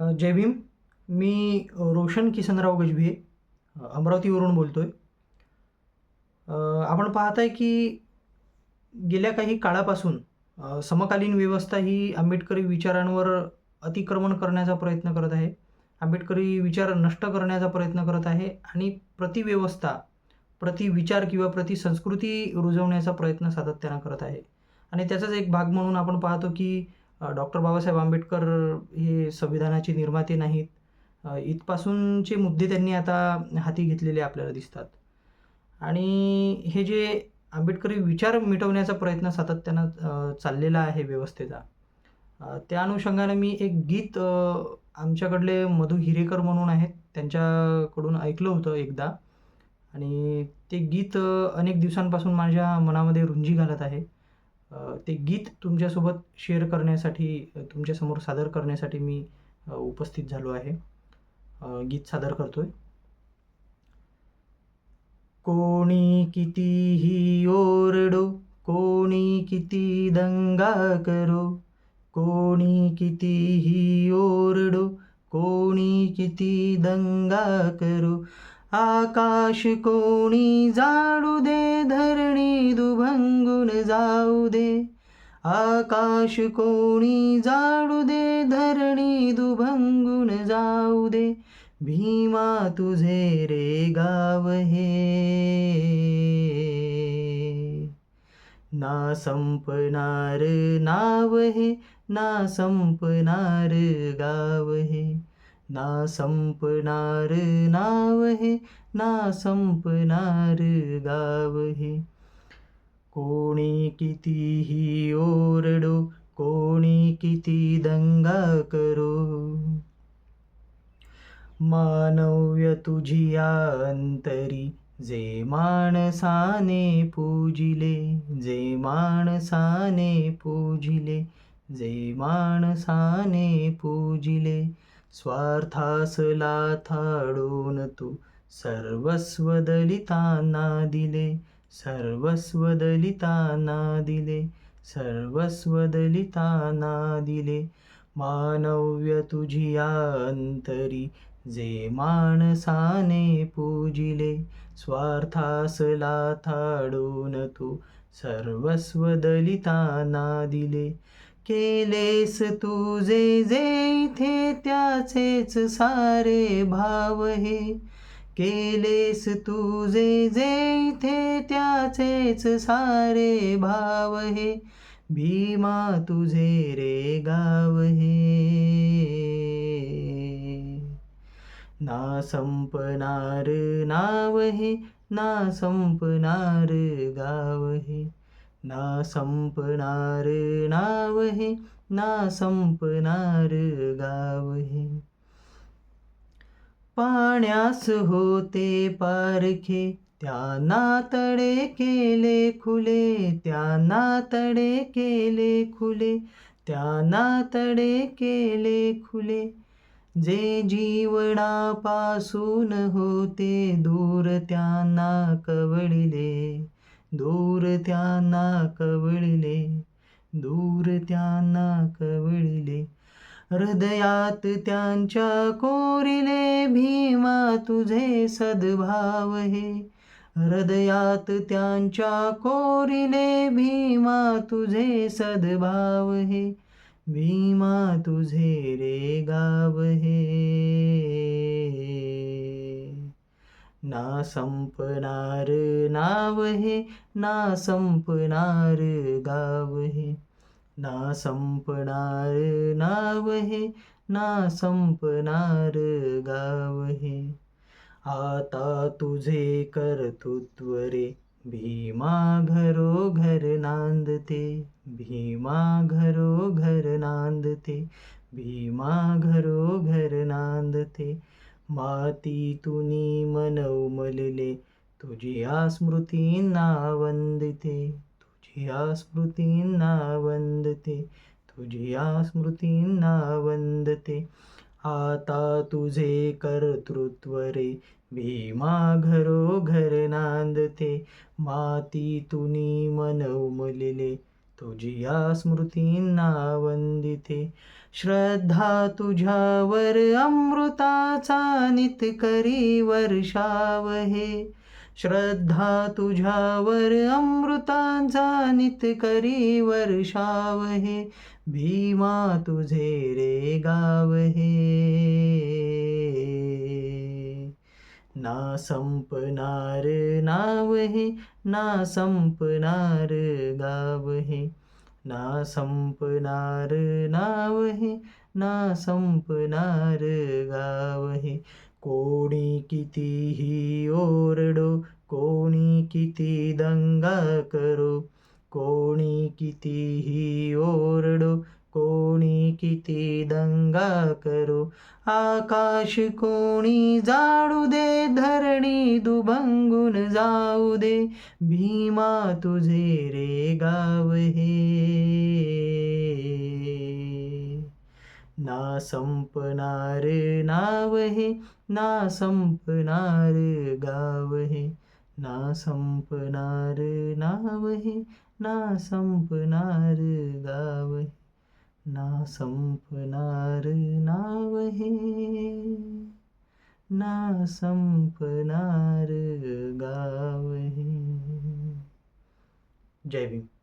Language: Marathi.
जय भीम. मी रोशन किसनराव गजभिये. अमरावतीवरून बोलतो आहे आपण पाहत आहे की गेल्या काही काळापासून समकालीन व्यवस्था ही आंबेडकरी विचारांवर अतिक्रमण करण्याचा प्रयत्न करत आहे. आंबेडकरी विचार नष्ट करण्याचा प्रयत्न करत आहे आणि प्रतिव्यवस्था प्रतिविचार किंवा प्रतिसंस्कृती रुजवण्याचा प्रयत्न सातत्यानं करत आहे. आणि त्याचाच एक भाग म्हणून आपण पाहतो की डॉक्टर बाबासाहेब आंबेडकर हे संविधानाचे निर्माते नाहीत. इथपासूनचे मुद्दे त्यांनी आता हाती घेतलेले आपल्याला दिसतात. आणि हे जे आंबेडकरी विचार मिटवण्याचा प्रयत्न सातत्यानं चाललेला आहे व्यवस्थेचा त्या अनुषंगानं मी एक गीत आमच्याकडले मधु हिरेकर म्हणून आहेत त्यांच्याकडून ऐकलं होतं एकदा. आणि ते गीत अनेक दिवसांपासून माझ्या मनामध्ये रुंजी घालत आहे. ते गीत तुमच्यासोबत शेअर करण्यासाठी तुमच्यासमोर सादर करण्यासाठी मी उपस्थित झालो आहे. गीत सादर करतोय. कोणी कितीही ओरडो कोणी किती दंगा करो कोणी कितीही ओरडो कोणी किती दंगा करो. आकाश कोणी जाडू दे धरणी दुभंग जाऊ दे. आकाश कोणी जाडू दे धरणी दुभंगून जाऊ दे. भीमा तुझे रे गाव हे. ना संपणार नाव हे ना संपणार गाव हे. ना संपणार नाव हे ना संपणार गाव हे. कोणी कितीही ओरडो कोणी किती दंगा करो. मानव्य तुझिया अंतरी जे माणसाने पूजिले जे माणसाने पूजिले जे माणसाने पूजिले. स्वार्थास लाथाडून तू सर्वस्व दलितांना दिले. सर्वस्व दलितांना दिले सर्वस्व दलितांना दिले मानव्य तुझिया अंतरी जे माणसाने पूजिले स्वार्थास लाथाडून तू सर्वस्व दलितांना दिले केलेस तुझे जे इथे त्याचेच सारे भाव हे केलेस तुझे जे थे त्याचेच सारे भाव हे. भीमा तुझे रे गाव हे. ना संपणार नाव हे ना संपणार गाव हे. ना संपणार नाव हे ना संपणार गाव हे. पाण्यास होते पारखे. त्यांना तडे केले खुले. त्यांना तडे केले खुले. त्यांना तडे केले खुले. जे जीवनापासून होते दूर त्यांना कवळिले. दूर त्यांना कवळिले. दूर त्यांना कवळिले. हृदयात त्यांच्या कोरिले भीमा तुझे सद्भाव हे. हृदयात त्यांच्या कोरिले भीमा तुझे सद्भाव हे. भीमा तुझे रे गाव हे. ना संपणार नाव हे ना संपणार गाव हे. ना संपणार नाव हे ना संपणार गाव हे. आता तुझे कर्तृत्व रे भीमा घरो घर नांदते भीमा घरो घर नांदते भीमा घरो घर नांदते. मातीतुनी मन उमलले तुझिया स्मृतींना वंदिते. तुझ्या स्मृतींना वंदते तुझ्या स्मृतींना वंदते. आता तुझे कर्तृत्व रे भीमा घरो घर नांदते. मातीतुनी मन उमलिले तुझिया स्मृतींना वंदिते. श्रद्धा तुझ्यावर अमृताचा नित करी वर्षाव हे श्रद्धा तुझ्यावर अमृतांचा नित करी वर्षाव हे भीमा तुझे रे गाव हे ना संपणार नाव हे ना संपणार गाव हे ना संपणार नाव हे ना संपणार गाव हे कोणी कितीही ओरडो कोणी किती दंगा करो कोणी कितीही ओरडो कोणी किती दंगा करो. आकाश कोणी जाळू दे धरणी दुभंगून जाऊ दे भीमा तुझे रे गाव हे. ना संपणार नाव हे ना संपणार गाव हे ना संपणार नाव हे ना संपणार गाव हे ना संपणार नाव हे ना संपणार गाव हे जय भीम.